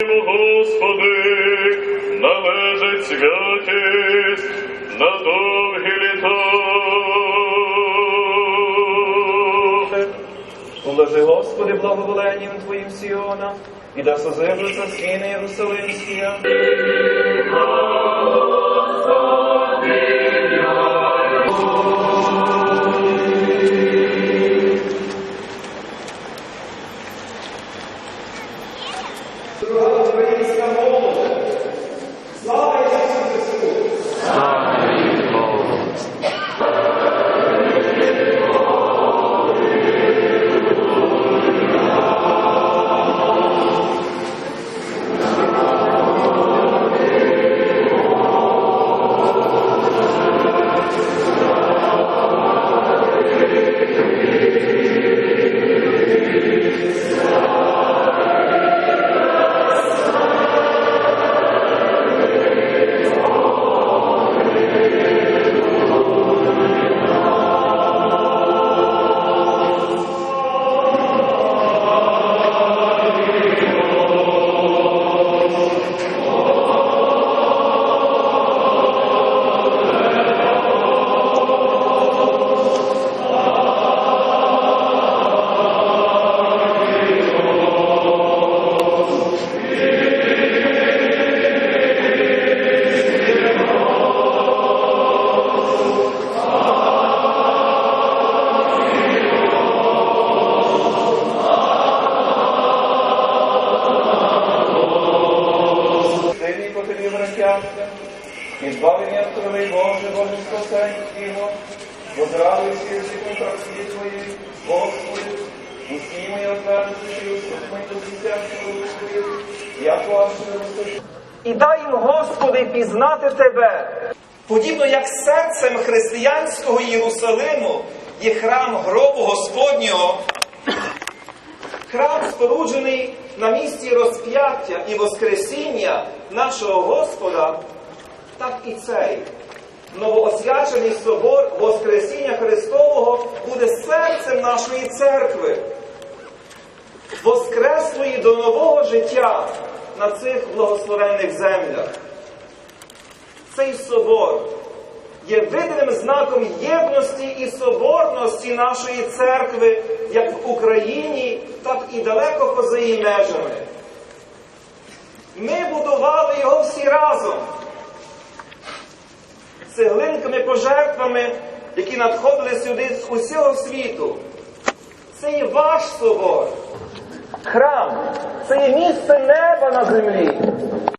Господи, належить святість на довгі літа. Улежи, Господи, благоволенням Твоїм Сіона, і да созивляться стіни throughout the ways of all. Slava Jesusu Christu. Slava і збавлення крови Боже, Боже спасень Його, возрадуйся язиком правці Твої, Господи, усі мої отвернути, і усі до кінця Твої, як ваше височі. і дай їм, Господи, пізнати Тебе. Подібно як серцем християнського Єрусалиму є храм гробу Господнього, храм споруджений на місці розп'яття і Воскресіння нашого Господа, так і цей новоосвячений собор Воскресіння Христового буде серцем нашої церкви, воскреслої до нового життя на цих благословенних землях. Цей собор є видимим знаком єдності і соборності нашої церкви як в Україні, так і далеко поза її межами. Ми будували його всі разом цеглинками пожертвами, які надходили сюди з усього світу. Це є ваш собор. Храм це є місце неба на землі.